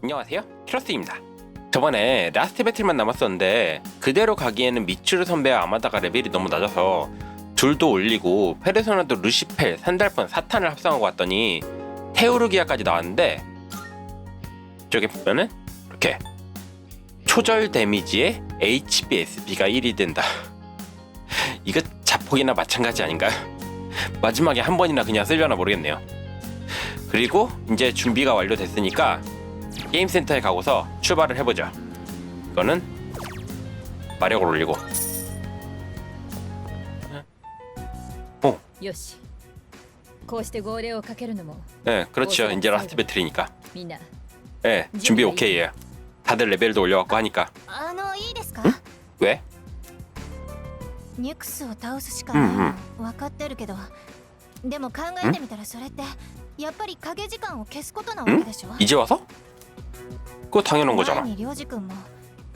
안녕하세요. 키로스입니다. 저번에 라스트 배틀만 남았었는데 그대로 가기에는 미츠루 선배와 아마다가 레벨이 너무 낮아서 둘도 올리고 페르소나도 루시펠, 산달폰, 사탄을 합성하고 왔더니 테우르기아까지 나왔는데 저기 보면은 이렇게 초절 데미지에 HBSB가 1이 된다. 이거 자폭이나 마찬가지 아닌가요? 마지막에 한 번이나 그냥 쓰려나 모르겠네요. 그리고 이제 준비가 완료됐으니까 게임 센터에 가고서 출발을 해보자. 이거는 마력을 올리고. よしこうして号令をかけるのも 네, 그렇죠. 이제 라스트 배틀이니까. みんな 네, 준비 오케이예요. 다들 레벨도 올려갖고 하니까. あのいいですか 왜? ニュクスを倒すしかうんうんないの分かってるけどでも考えてみたらそれってやっぱり影時間を消すことなわけでしょ 이제 와서? 그거 당연한 거잖아. 前に涼二君も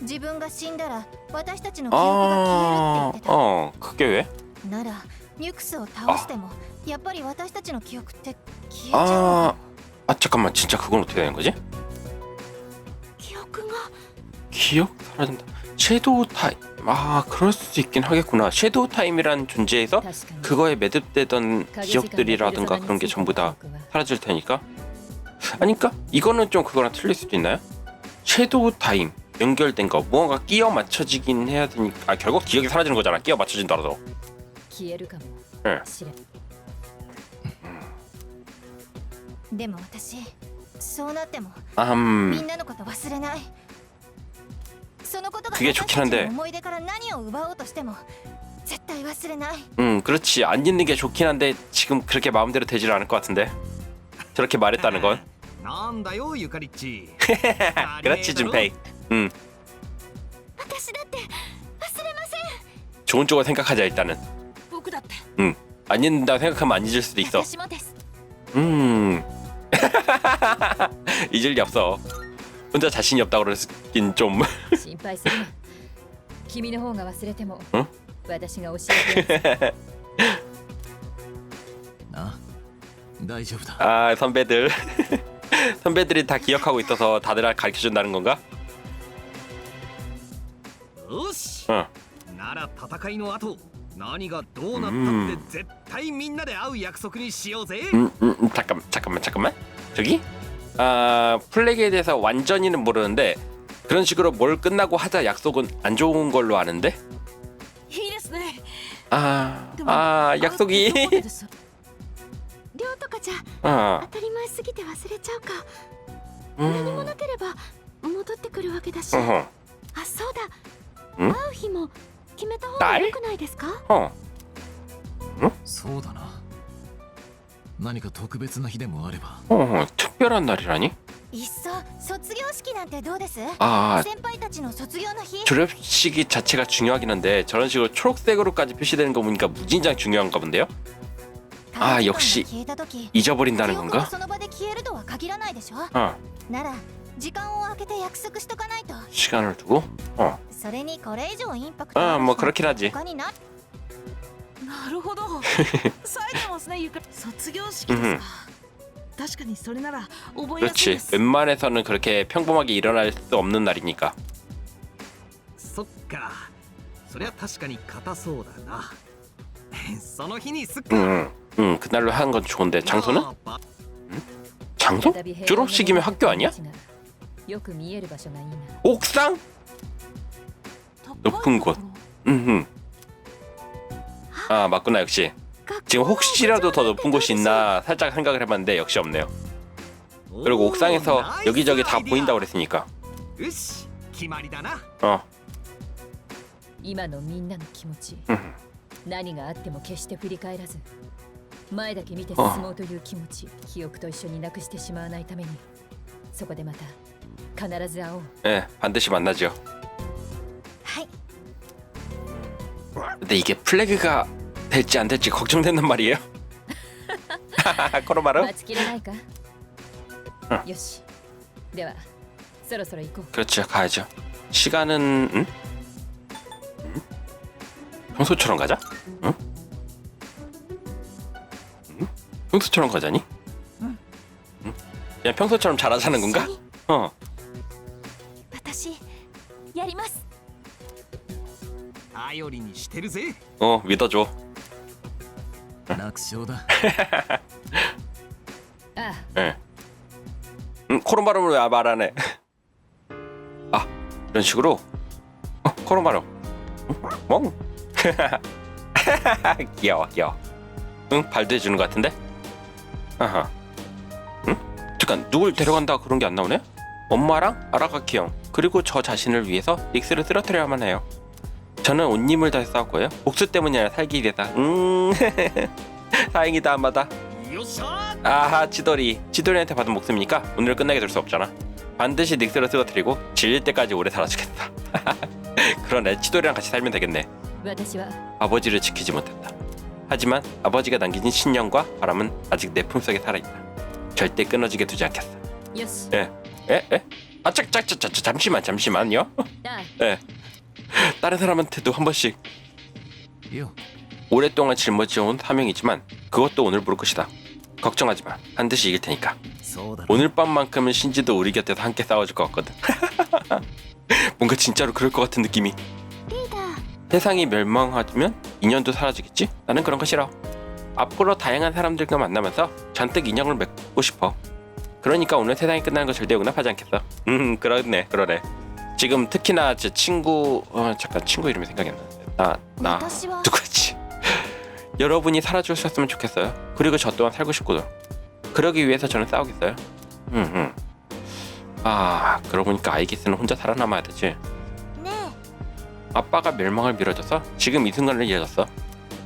自分が死んだら私たちの記憶が消 아, えるって言ってた 어, 그게 왜? ならニュクスを倒してもやっぱり私たちの記憶って消えちゃ 아, う 아 잠깐만, 진짜 그건 어떻게 되는 거지? 記憶が 기억 사라진다. 섀도우 타임. 아, 그럴 수도 있긴 하겠구나. 섀도우 타임이란 존재에서 確かに 그거에 매듭되던 影時間が 기억들이라든가 그런 게 ペルソナについて 전부 다 の記憶は 사라질 테니까 아니까 이거는 좀 그거랑 틀릴 수도 있나요? 섀도우 타임 연결된 거 무언가 끼어 맞춰지긴 해야 되니까 아 결국 기억이 사라지는 거잖아 끼어 맞춰진다라도 消えるかもえしれんでも私そうなっても 음 みんなのこと忘れないそのことが 그게 私 좋긴 たち 한데 の思い出から何を奪おうとしても絶対忘れない 음, 그렇지 안 잊는 게 좋긴 한데 지금 그렇게 마음대로 되질 않을 것 같은데 저렇게 말했다는 건 なんだよゆかりっち 그렇지 준페이 음 私だって忘れません 좋은 쪽을 생각하자 일단은 僕だって 안 잊는다고 생각하면 안 잊을 수도 있어 私もです 음 잊을 리 없어 혼자 자신이 없다고 그랬긴 좀 心配するな君の方が忘れてもん私が教えてやるな大丈夫だ 아 선배들 선배들이 다 기억하고 있어서 다들 가르쳐 준다는 건가? よし 어. なら戦いの後何がどうなったって絶対みんなで会う約束にしようぜ 음, 음, 음, 잠깐만 잠깐만 잠깐만 저기 아 플래그에 대해서 완전히는 모르는데 그런 식으로 뭘 끝나고 하자 약속은 안 좋은 걸로 아는데 いいですね 아, 아 약속이 量とかじゃ 아, 当たり前 すぎて忘れちゃうか 음, なければ戻ってくるわけだし 어허, あそうだん会う日も決めた方が良くないですか 어, そうだな何か特別な日でもあれば 어, 특별한 날이라니? いっそ卒業式なんてどうです 아, 先輩たちの卒業の日 졸업식이 자체가 중요하긴 한데 저런 식으로 초록색으로까지 표시되는 거 보니까 무진장 중요한가 본데요? 아 역시 잊어버린다는 건가? 어. 시간을 두고? 어. 아, 뭐 그렇긴 하지. 그렇지. 웬만해서는 그렇게 평범하게 일어날 수 없는 날이니까. 응. 응 그날로 한 건 좋은데 장소는? 장소? 졸업식이면 학교 아니야? 옥상? 높은 곳. 응응. 아 맞구나 역시. 지금 혹시라도 더 높은 곳이 있나 살짝 생각을 해봤는데 역시 없네요. 그리고 옥상에서 여기저기 다 보인다고 그랬으니까. 어. 응. 前だけ見て進もうという気持ち記憶と一緒になくしてしまわないためにそこでまた必ず会おう 예, 반드시 만나죠. はい 근데 이게 플래그가 될지 안 될지 걱정되는 말이에요. 코로마루? 待ちきれないかうんよしではそろそろ行こう 그렇죠, 가야죠. 시간은 응? 응? 평소처럼 가자. 응? 평소처럼 가자니? 응. 응? 그냥 평소처럼 잘하자는 건가? 어. やります 頼りにしてるぜ 어 믿어줘 楽勝だあ 예. 음, 코로마름을 왜 말 안 해? 아, 이런 식으로. 어, 코로마름. 응? 멍. 귀여워, 귀여워. 응, 발도 해주는 것 같은데? 아하. 응? 잠깐 누굴 데려간다 그런 게 안 나오네? 엄마랑 아라카키 형 그리고 저 자신을 위해서 닉스를 쓰러뜨려야만 해요. 저는 옷님을 다해 싸울 거예요. 복수 때문이 아니라 살기 위해다. 음. 다행이다 마다. 아하 지돌이. 지돌이한테 받은 목숨이니까 오늘 끝나게 될 수 없잖아. 반드시 닉스를 쓰러뜨리고 질릴 때까지 오래 살아주겠다. 그런 레치돌이랑 같이 살면 되겠네. 아버지를 지키지 못했다. 하지만 아버지가 남긴 신념과 바람은 아직 내 품속에 살아있다 절대 끊어지게 두지 않겠어 よし 에? 에? 아 짝짝짝짝 잠시만 잠시만요 あ 에 다른 사람한테도 한 번씩 よ 오랫동안 짊어져온 사명이지만 그것도 오늘 부를 것이다 걱정하지 마 반드시 이길 테니까 そうだろ 오늘 밤만큼은 신지도 우리 곁에서 함께 싸워줄 것 같거든. 뭔가 진짜로 그럴 것 같은 느낌이. 세상이 멸망하면 인연도 사라지겠지? 나는 그런 거 싫어. 앞으로 다양한 사람들과 만나면서 잔뜩 인연을 맺고 싶어. 그러니까 오늘 세상이 끝나는 거 절대 용납하지 않겠어. 음, 그렇네, 그러네. 지금 특히나 제 친구, 어, 잠깐 친구 이름이 생각이 안 나는데. 나, 나, 누구지? 여러분이 살아주셨으면 좋겠어요. 그리고 저 또한 살고 싶거든. 그러기 위해서 저는 싸우겠어요. 음, 음. 아, 그러고 보니까 아이기스는 혼자 살아남아야 되지. 아빠가 멸망을 밀어줘서 지금 이 순간을 이어졌어.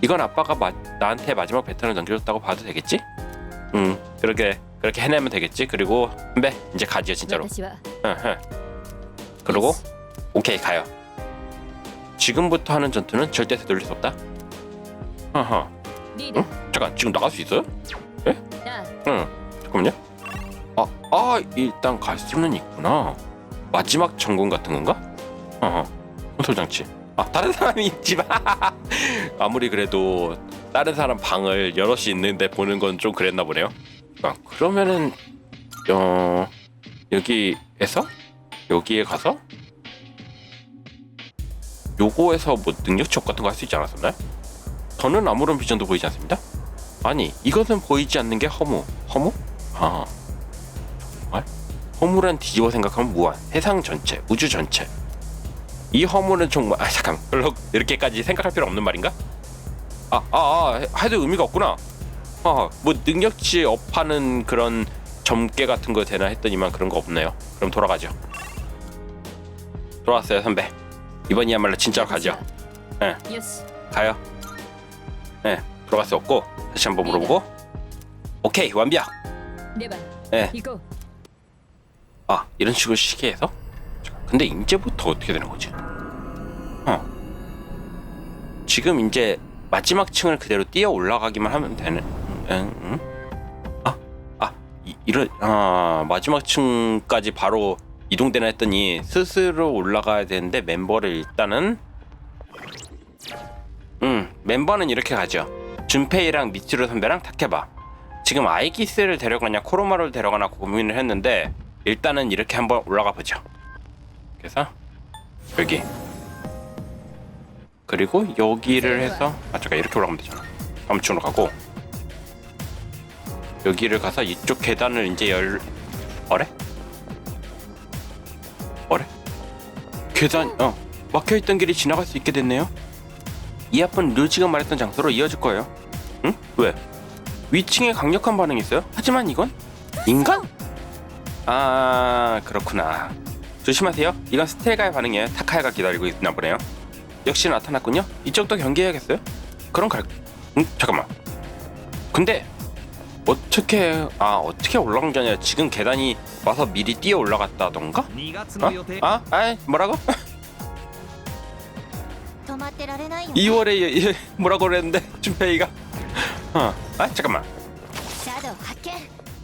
이건 아빠가 마, 나한테 마지막 배턴을 넘겨줬다고 봐도 되겠지? 음, 그렇게 그렇게 해내면 되겠지. 그리고 선배 이제 가지요 진짜로. 응, 응. 그리고 오케이 가요. 지금부터 하는 전투는 절대 되돌릴 수 없다. 어허 응? 잠깐 지금 나갈 수 있어요? 예? 응. 잠깐만요. 아, 아 일단 갈 수는 있구나. 마지막 전공 같은 건가? 어허. 콘솔 장치. 아 다른 사람이 있지만 아무리 그래도 다른 사람 방을 여럿이 있는데 보는 건 좀 그랬나 보네요. 아, 그러면은 어 여기에서 여기에 가서 요거에서 뭐 능력 취업 같은 거 할 수 있지 않았었나요? 저는 아무런 비전도 보이지 않습니다. 아니 이것은 보이지 않는 게 허무 허무? 아 정말? 허무란 뒤집어 생각하면 무한 세상 전체 우주 전체 이 허물은 정말 아 잠깐 별로 이렇게까지 생각할 필요 없는 말인가? 아아 아 아, 해도 의미가 없구나. 아, 뭐 능력치 업하는 그런 점괘 같은 거 되나 했더니만 그런 거 없네요. 그럼 돌아가죠. 돌아왔어요 선배. 이번이야말로 진짜로 가죠. 예. 네. 가요. 예. 네. 돌아갈 수 없고 다시 한번 물어보고. 네, 네. 오케이 완벽. 네, 예. 네. 아 이런 식으로 시계해서? 근데 이제부터 어떻게 되는 거지? 어. 지금 이제 마지막 층을 그대로 뛰어 올라가기만 하면 되는. 응, 응? 아, 아 이, 이런 아 마지막 층까지 바로 이동되나 했더니 스스로 올라가야 되는데 멤버를 일단은 음 멤버는 이렇게 가죠 준페이랑 미츠루 선배랑 타케바 지금 아이기스를 데려가냐 코로마를 데려가나 고민을 했는데 일단은 이렇게 한번 올라가 보죠 그래서 여기 그리고 여기를 해서 아 잠깐 이렇게 올라가면 되잖아 다음층으로 가고 여기를 가서 이쪽 계단을 이제 열 어래? 어래? 계단 어 막혀있던 길이 지나갈 수 있게 됐네요 이 앞은 류지가 말했던 장소로 이어질 거예요. 응? 왜? 위층에 강력한 반응이 있어요? 하지만 이건 인간? 아 그렇구나. 조심하세요. 이건 스텔가의 반응이에요. 타카야가 기다리고 있나 보네요. 역시 나타났군요. 이쪽도 경계해야겠어요. 그럼 갈. 응? 잠깐만. 근데 어떻게 아 어떻게 올라간 게 아니라 지금 계단이 와서 미리 뛰어 올라갔다던가? 2月 어? の予定 아? 아 뭐라고? 止まってられないよね 2월에 뭐라고 그랬는데 준페이가 어, 아 잠깐만 シャドウ発見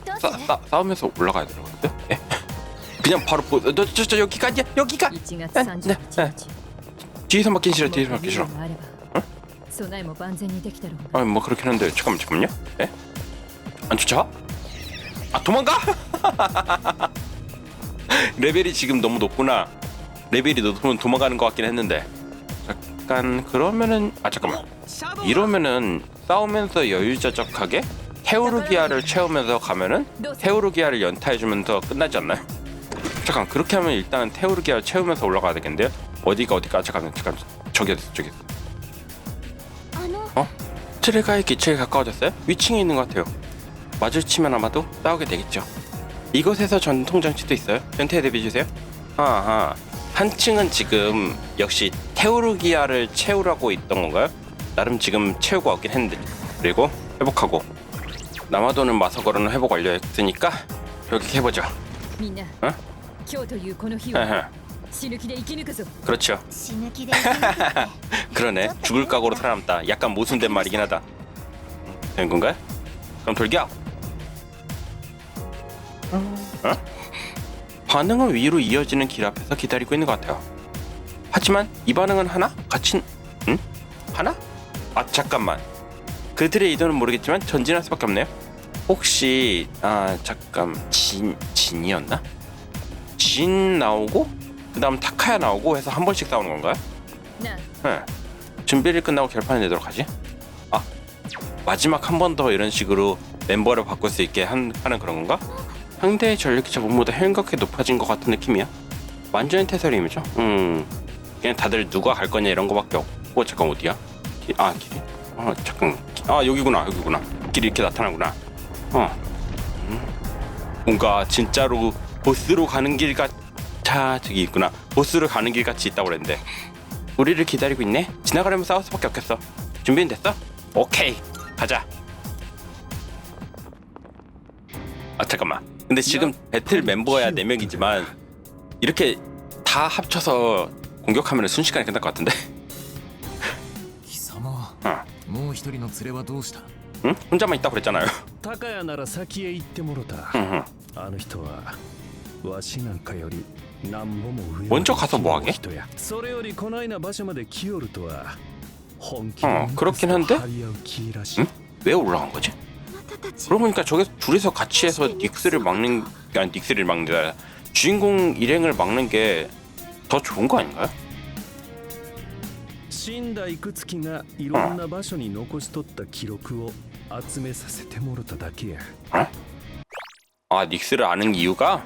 どうす 싸, る 싸, 싸우면서 올라가야 되는 건데 예? 그냥 바로 보, 너, 저, 저 여기까지야 여기가 1月え31ね日 뒤에서 맞긴 싫어 뒤에서 맞긴 싫어 もっと猶予があれば備えも万全にできたろうが 아 뭐 그렇긴 한데 잠깐만 잠깐만요 예? 안 쫓아와? 아 도망가? 레벨이 지금 너무 높구나 레벨이 높으면 도망가는 것 같긴 했는데 잠깐 그러면은 아 잠깐만 シャドウだ 이러면은 싸우면서 여유자적하게 테오르기아를 채우면서 가면은 테오르기아를 연타해주면서 끝나지 않나요? 잠깐 그렇게 하면 일단 태우르기아 채우면서 올라가야 되겠는데요? 어디가 어디가? 잠깐 잠깐 저기 어디 저기. 어? 트레가의 기체에 가까워졌어요? 위층에 있는 것 같아요. 마주치면 아마도 싸우게 되겠죠. 이곳에서 전통장치도 있어요? 전태에 대비해주세요. 아하 한층은 지금 역시 테오르기아를 채우라고 있던 건가요? 나름 지금 채우고 왔긴 했는데. 그리고 회복하고. 남아도는 마석으로는 회복 완료했으니까 여기 해보죠. 어? 今日というこの日は 아하. 死ぬ気で生き抜くぞ 그렇죠. 死ぬ気で生き抜くって 그러네. 죽을 각오로 살아남다. 약간 모순된 말이긴 하다. 된 건가요? 그럼 돌격. 어? 반응은 위로 이어지는 길 앞에서 기다리고 있는 것 같아요. 하지만 이 반응은 하나? 같이 응? 하나? 아 잠깐만. 그들의 의도는 모르겠지만 전진할 수밖에 없네요. 혹시 아 잠깐 진 진이었나? 진 나오고 그다음 타카야 나오고 해서 한 번씩 싸우는 건가요? なあ 네. 준비를 끝나고 결판을 내도록 하지. 아 마지막 한 번 더 이런 식으로 멤버를 바꿀 수 있게 한, 하는 그런 건가? 상대의 전력 기차 몸보다 현격하게 높아진 것 같은 느낌이야. 완전히 태설임이죠. 음 그냥 다들 누가 갈 거냐 이런 거밖에 없고 잠깐 어디야? 기- 아 길이? 아 잠깐 기- 아 여기구나 여기구나 길이 이렇게 나타나구나. 어 음. 뭔가 진짜로 보스로 가는 길 같. 자 저기 있구나 보스로 가는 길 같이 있다고 그랬는데 우리를 기다리고 있네. 지나가려면 싸울 수밖에 없겠어. 준비는 됐어? 오케이, 가자. 아 잠깐만. 근데 지금 배틀 멤버야 네 명이지만 이렇게 다 합쳐서 공격하면 순식간에 끝날 것 같은데. 貴様あもう一人の連れはどうした 응? 혼자만 있다고 그랬잖아요. 高谷なら先へ行ってもろた 응, 응. あの人は わしなんかより何歩も上 먼저가서뭐하게 人やそれよりこないな場所まで来よるとは本気 어 그렇긴 한데 張り合う気らしい 응? 왜 올라간 거지? あなたたち 그러고 보니까 저게 둘이서 같이 해서 닉스를 막는 게 아니 닉스를 막는 게 아니라 주인공 일행을 막는 게 더 좋은 거 아닌가요? 死んだ幾月がいろんな場所に残しとった記録を集めさせてもろただけや 아 닉스를 아는 이유가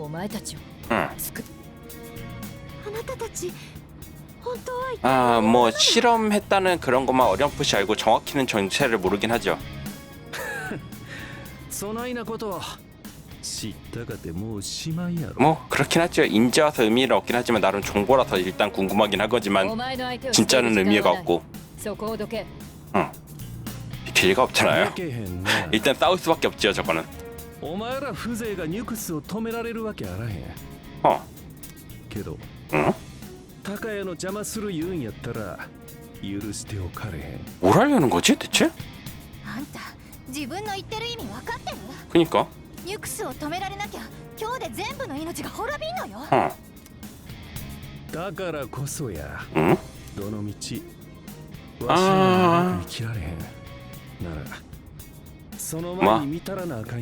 お前たちを 응. 作っあなたたち本当は 아, 뭐 실험했다는 그런 것만 어렴풋이 알고 정확히는 정체를 모르긴 하죠. そないなこと知ったかてもうしまいやろ 뭐 그렇긴 하죠. 인제 와서 의미를 얻긴 하지만 나름 정보라서 일단 궁금하긴 お 하거지만 前の相手を 진짜는 している時 의미가 間はない 없고 そこをどけ 길가 없잖아요. でけへんな 일단 싸울 수밖에 없지요, 저거는. お前ら風情がニュクスを止められるわけあらへんはあ。けど、ん、高谷の邪魔する言うんやったら許しておかれへん。おらやのがちってちあんた自分の言ってる意味分かってる国か？ニュクスを止められなきゃ今日で全部の命が滅びんのよ、はあ、だからこそや、ん、どの道？わしは生きられへん。なら 뭐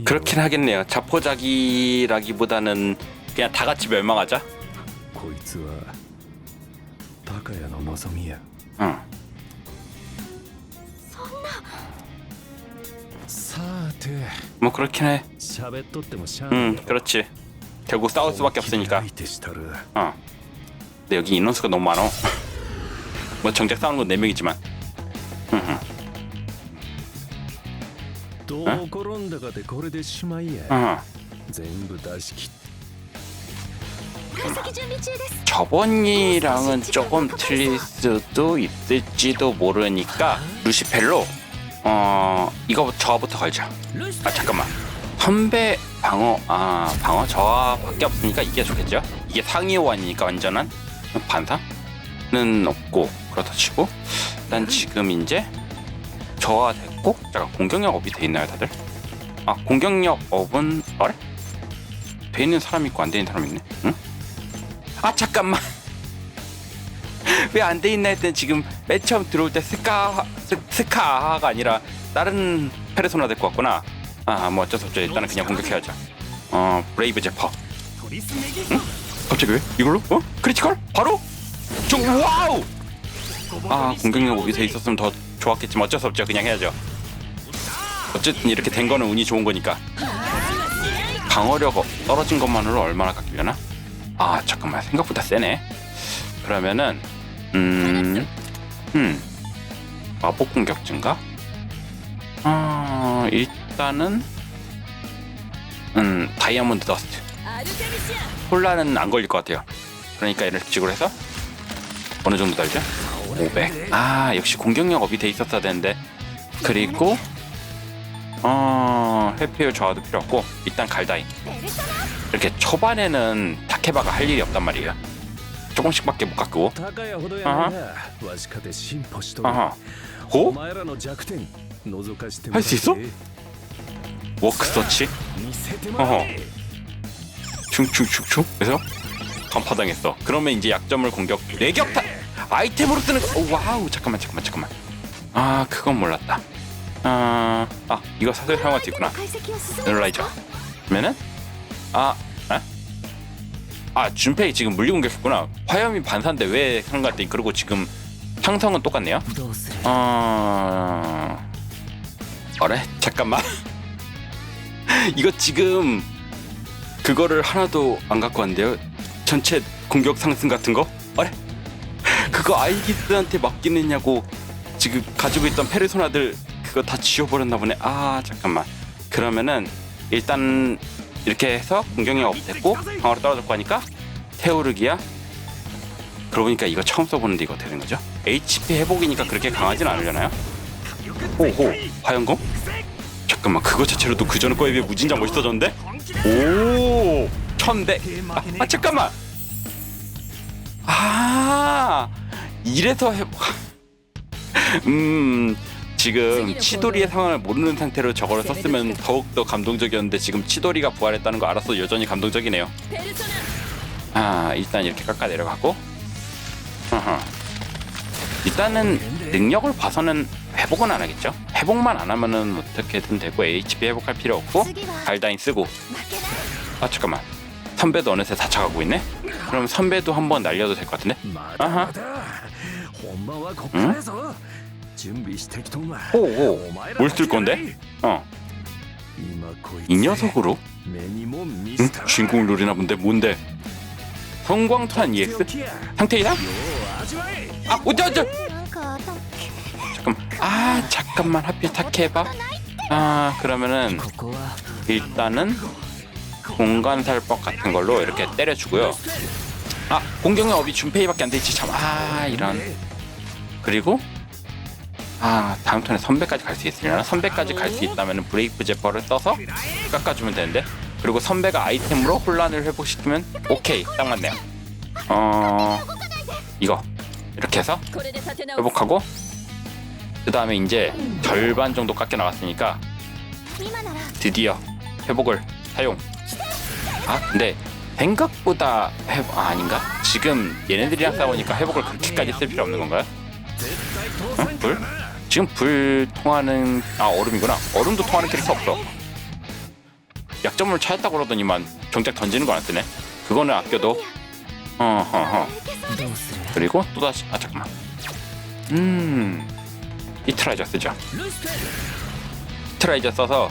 그렇긴 하겠네요. 자포자기라기보다는 그냥 다 같이 멸망하자. 응. 뭐 그렇긴 해. 응, 그렇지. 결국 싸울 수밖에 없으니까. 어. 근데 여기 인원수가 너무 많어. 뭐 정작 싸우는 건 네 명이지만. どう転んだかでこれでしまいや 어. 全部出し切っ解析準備中です 저번이랑은 조금 틀릴 수도 있을지도 모르니까 루시펠로 어 이거 저부터 걸자. 아 잠깐만 선배 방어 아 방어 저밖에 없으니까 이게 좋겠죠? 이게 상위 호환이니까 완전한 반사는 없고 그렇다 치고 일단 지금 이제 저와 됐고 제가 공격력 업이 돼 있나요 다들? 아 공격력 업은 말해? 돼 있는 사람 있고 안 돼 있는 사람 있네 응? 아 잠깐만 왜 안 돼 있나 했더니 지금 맨 처음 들어올 때 스카 스, 카가 아니라 다른 페르소나 될 것 같구나 아 뭐 어쩔 수 없죠 일단은 그냥 공격해야죠 어 브레이브 제퍼 응? 갑자기 왜? 이걸로? 어? 크리티컬? 바로? 저 와우! 아 공격력 업이 돼 있었으면 더 좋았겠지만 어쩔 수 없죠. 그냥 해야죠. 어쨌든 이렇게 된 거는 운이 좋은 거니까. 방어력 떨어진 것만으로 얼마나 깎이려나? 아 잠깐만 생각보다 세네. 그러면은 음, 음 마법 공격증가? 아 일단은 음 다이아몬드 더스트. 혼란은 안 걸릴 것 같아요. 그러니까 이런 식으로 해서 어느 정도 달죠? 500. 아, 역시 공격력 업이 돼 있었어야 되는데. 그리고 어, 해피율 저하도 필요 없고 일단 갈다인. 이렇게 초반에는 타케바가 할 일이 없단 말이에요. 조금씩밖에 못 깎고. 어허. 어허. 고? 할 수 있어? 워크서치? 어허. 충충충충? 그래서 간파당했어. 그러면 이제 약점을 공격. 뇌격탄! 아이템으로 뜨는 오, 어, 와우 잠깐만 잠깐만 잠깐만. 아 그건 몰랐다. 아, 아 이거 사설 사용할 수 있구나. 눌러야죠. 그러면은 아 아? 아 준페이 지금 물리 공격했구나. 화염이 반사인데 왜 그런 것 같더니 그리고 지금 상성은 똑같네요. 어... 어래? 잠깐만. 이거 지금 그거를 하나도 안 갖고 왔는데요. 전체 공격 상승 같은 거? 어래? 그거 아이기스한테 맡기느냐고 지금 가지고 있던 페르소나들 그거 다 지워버렸나 보네. 아 잠깐만. 그러면은 일단 이렇게 해서 공격력 업됐고 방어로 떨어졌고 하니까 태오르기야. 그러고 보니까 이거 처음 써보는데 이거 되는 거죠? HP 회복이니까 그렇게 강하진 않으려나요? 오호 화연검? 잠깐만 그거 자체로도 그 전에 거에 비해 무진장 멋있어졌는데? 오 천대 아, 아 잠깐만 아 이래서 해. 음 지금 치돌이의 상황을 모르는 상태로 저걸 썼으면 더욱 더 감동적이었는데 지금 치돌이가 부활했다는 거 알아서 여전히 감동적이네요. 아 일단 이렇게 깎아 내려가고. 일단은 능력을 봐서는 회복은 안 하겠죠. 회복만 안 하면은 어떻게든 되고 HP 회복할 필요 없고 발다인 쓰고. 아 잠깐만. 선배도 어느새 다쳐가고 있네. 그럼 선배도 한번 날려도 될 것 같은데? 아하. 응? 오오. 뭘쓸 건데? 어. 이 녀석으로? 응? 주인공을 노리나 본데 뭔데? 성광탄 EX? 상태 이상? 아, 어쩌 저 잠깐. 아, 잠깐만 하필 탁해봐. 아, 아 그러면은 일단은 공간살법 같은 걸로 이렇게 때려주고요. 아 공격력 업이 준페이밖에 안 되지 참. 아 이런. 그리고 아 다음 턴에 선배까지 갈 수 있으려나? 선배까지 갈 수 있다면 브레이크 제퍼를 써서 깎아주면 되는데 그리고 선배가 아이템으로 혼란을 회복시키면 오케이 딱 맞네요. 어 이거 이렇게 해서 회복하고 그 다음에 이제 절반 정도 깎여 나왔으니까 드디어 회복을 사용 아 근데 생각보다 회 아, 아닌가? 지금 얘네들이랑 음. 싸우니까 회복을 그렇게까지 쓸 필요 없는 건가요? 어? 불? 지금 불 통하는 아 얼음이구나. 얼음도 통하는 캐릭터 없어. 약점을 찾았다고 그러더니만 정작 던지는 거 안 쓰네. 그거는 아껴도. 어허허 그리고 또다시 아 잠깐만. 음. 이트라이저 쓰죠. 트라이저 써서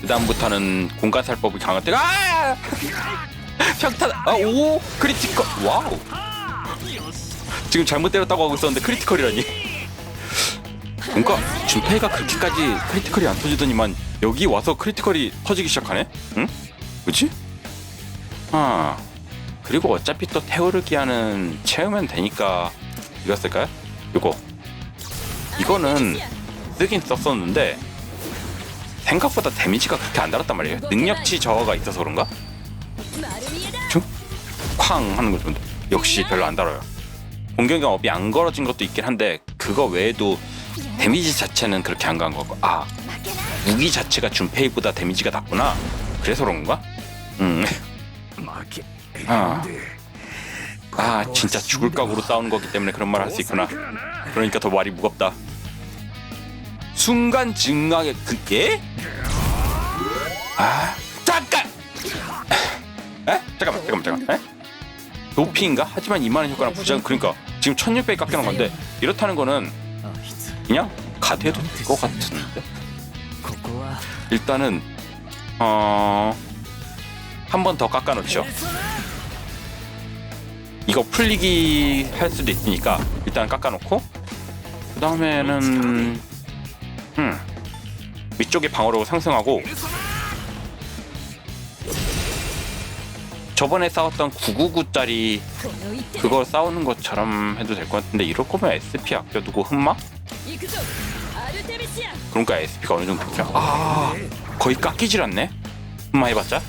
그 다음부터는 공간 살법이 강할 때가 아! 평타 아오 크리티컬 와우 지금 잘못 때렸다고 하고 있었는데 크리티컬이라니 뭔가 준페이가 그렇게까지 크리티컬이 안 터지더니만 여기 와서 크리티컬이 터지기 시작하네 응? 뭐지? 아 그리고 어차피 또 테오르기아는 채우면 되니까 이거 쓸까요? 이거 이거는 쓰긴 썼었는데 생각보다 데미지가 그렇게 안 달았단 말이에요. 능력치 저하가 있어서 그런가? 쭉? 쾅 하는 거죠. 역시 별로 안 달아요. 공격력 업이 안 걸어진 것도 있긴 한데 그거 외에도 데미지 자체는 그렇게 안 간 거고 아 무기 자체가 준페이보다 데미지가 낮구나 그래서 그런가? 음. 아. 아 진짜 죽을 각오로 싸우는 거기 때문에 그런 말 할 수 있구나 그러니까 더 말이 무겁다 순간 증강의 그게? 아 잠깐! 에? 잠깐만 잠깐만 잠깐만 에? 도피인가? 하지만 이만한 효과는 부작용 그러니까 지금 1600 깎여놓은 건데 이렇다는 거는 그냥 가도 될 것 같은데 일단은 어... 한 번 더 깎아놓죠 이거 풀리기 할 수도 있으니까 일단 깎아놓고 그 다음에는 음. 위쪽이 방어로 상승하고 저번에 싸웠던 999짜리 그걸 싸우는 것처럼 해도 될 것 같은데 이럴 거면 SP 아껴두고 흠마? 그러니까 SP가 어느 정도 되죠? 아 거의 깎이질 않네? 흠마 해봤자?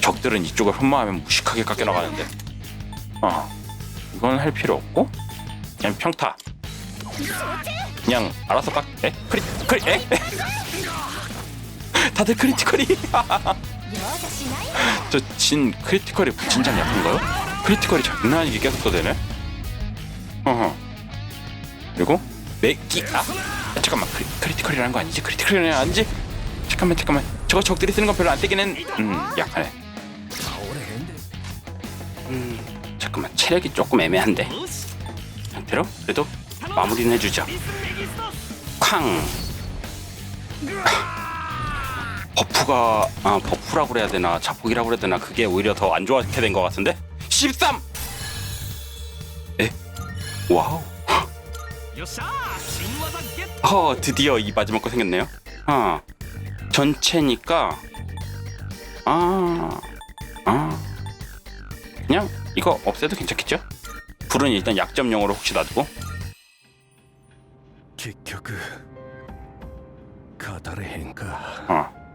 적들은 이쪽을 흠마하면 무식하게 깎여 나가는데 어 이건 할 필요 없고 그냥 평타 그냥 알아서 깍. 에? 크리 크리 에? 다들 크리티컬이. 저 진 크리티컬이 진짜 약한가요? 크리티컬이 장난 아니게 계속 떠대네. 어허. 그리고 맥기 아? 잠깐만 크리, 크리티컬이라는 거 아니지? 크리티컬이라는 거 아니지? 잠깐만 잠깐만 저거 적들이 쓰는 건 별로 안 뜨기는 음 약하네 음, 잠깐만 체력이 조금 애매한데 상태로 그래도 마무리는 해주자. 쾅. 버프가 아 버프라고 그래야 되나 자폭이라고 그래야 되나 그게 오히려 더 안 좋게 된 것 같은데 13. 에? 와우. 어 드디어 이 마지막 거 생겼네요. 아 전체니까 아 아. 그냥 이거 없애도 괜찮겠죠? 불은 일단 약점 용으로 혹시 놔두고 結局語れへんか 어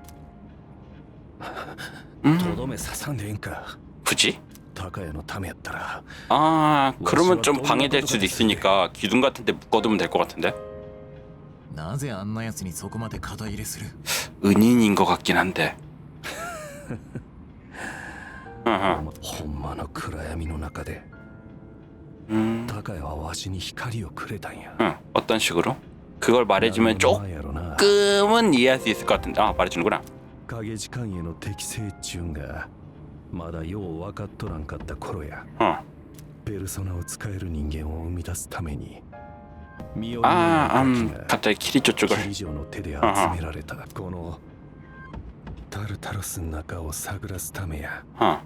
と 음, どめ刺さんでええんか 굳이? 高谷のためやったら 아 그러면 좀 방해될 수도 있으니까 기둥 같은데 묶어두면 될 것 같은데 なぜあんな奴にそこまで肩入れする 은인인 것 같긴 한데. 어허. ほんまの暗闇の中で 음, 高谷はわしに光をくれたんや 응. 어떤 식으로? 그걸 말해주면 なんやろな 조금은 이해할 수 있을 것 같은데. 아 말해주는구나. 影時間への適正っちゅうんがまだよう分かっとらんかった頃や 어. ペルソナを使える人間を生み出すために身寄りの 아, ない 음, ガキが 갑자기 키리조 キ 쪽을. リジョの手で集められたこのタルタロスの中を探らすためや 어.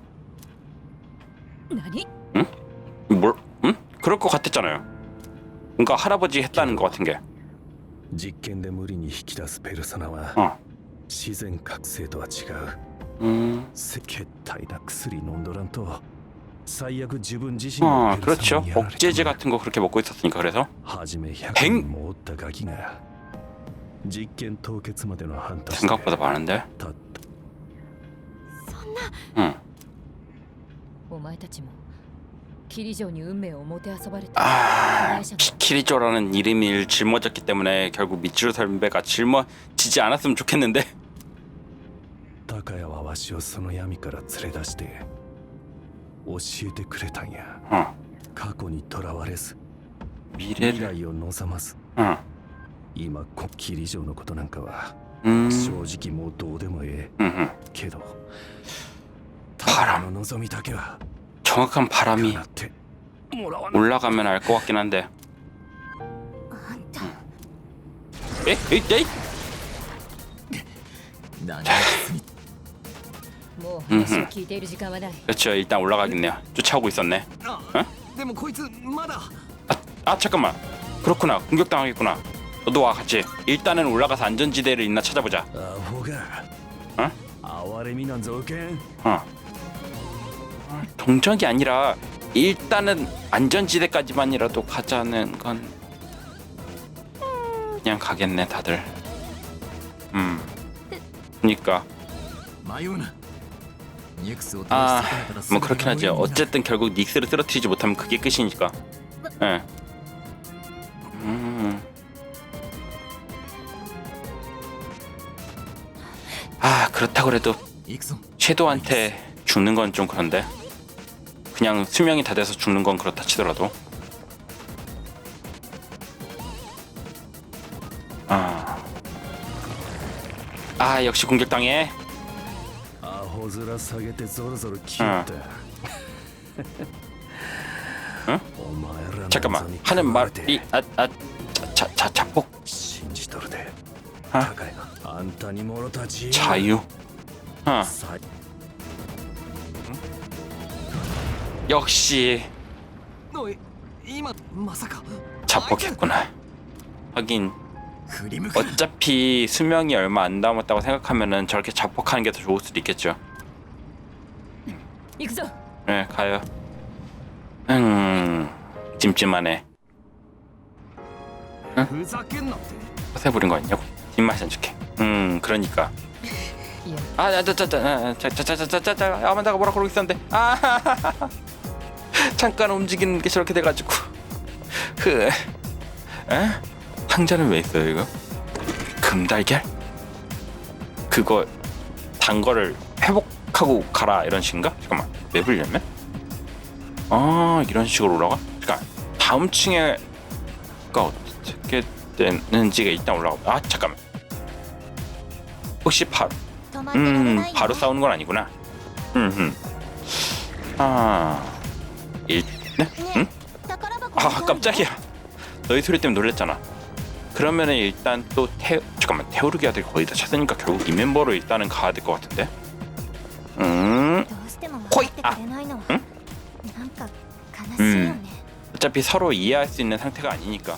何 뭘? 응? 그럴 것 같았잖아요. 그러니까 할아버지 했다는 것 같은 게. 実験で無理に引き出すペルソナは 어. 自然覚醒とは違う 음. せ決体な薬飲んどらんと最悪自分自身 어, もペルソ 그렇죠. ナにやられて 억제제 같은 거 그렇게 먹고 있었으니까 그래서. 初め100 행 人もおったガキが実験凍結までの半年で 생각보다 많은데. たっそんな 응. お前たちも キリ城に運命をもてあそばれた 아, 被害者 키- 키리조라는 이름이 짊어졌기 때문에 결국 미츠루 선배가 짊어지지 않았으면 좋겠는데. 高谷はわしをその闇から連れ出して教えてくれたんや 어. 過去にとらわれず未 미래를. 来を望まず 어. 今こキリ城のことなんかは 음. 正直もうどうでもええ 음, 음. けど 바람. 高谷の望みだけは 정확한 바람이 올라가면 알 것 같긴 한데. 에? 에? 에? 그렇죠. 일단 올라가겠네요. 쫓아오고 있었네. 어? 아, 아 잠깐만. 그렇구나. 공격당하겠구나. 너도 와 같이. 일단은 올라가서 안전지대를 있나 찾아보자. 어? 어. 동정이 아니라 일단은 안전지대까지만이라도 가자는 건 그냥 가겠네 다들. 음. 그러니까 아, 뭐 그렇긴 하죠. 어쨌든 결국 닉스를 쓰러뜨리지 못하면 그게 끝이니까. 예. 네. 아, 그렇다고 해도 섀도한테 죽는 건 좀 그런데. 그냥 수명이 다 돼서 죽는 건 그렇다 치더라도 아, 아 역시 공격당해 アホ面下げてゾロゾロ来よったんお前らの 잠깐만 座に 하는 食われて 말이 아아 자, 자폭 信じとるであ高いがあんたにもろた自由 자유 어 さ 역시 자폭했구나. 하긴 어차피 수명이 얼마 안 남았다고 생각하면 저렇게 자폭하는 게 더 좋을 수도 있겠죠. 네, 가요. 음, 찜찜하네. 응? 허세 부린 거 아니냐고? 입맛이 안 좋게. 음, 그러니까. 아, 짜짜짜, 짜짜짜짜짜짜, 아만다가 뭐라 그러고 있었는데. 아, 잠깐 움직이는 게 저렇게 돼가지고 그 에? 상자는 왜 있어요 이거? 금달걀? 그거 단 거를 회복하고 가라 이런 식인가? 잠깐만 맵을 열면? 아 이런 식으로 올라가? 잠깐 다음 층에가 어떻게 되는지가 일단 올라가 아 잠깐만 혹시 바로 음 바로 싸우는 건 아니구나 음음 아 일... 네? 응? 아 깜짝이야 너희 소리 때문에 놀랬잖아 그러면 일단 또 태... 잠깐만 태우르기 아들 거의 다 찾으니까 결국 이 멤버로 일단은 가야 될 것 같은데 음... 코이! 아! 응? 음? 음 어차피 서로 이해할 수 있는 상태가 아니니까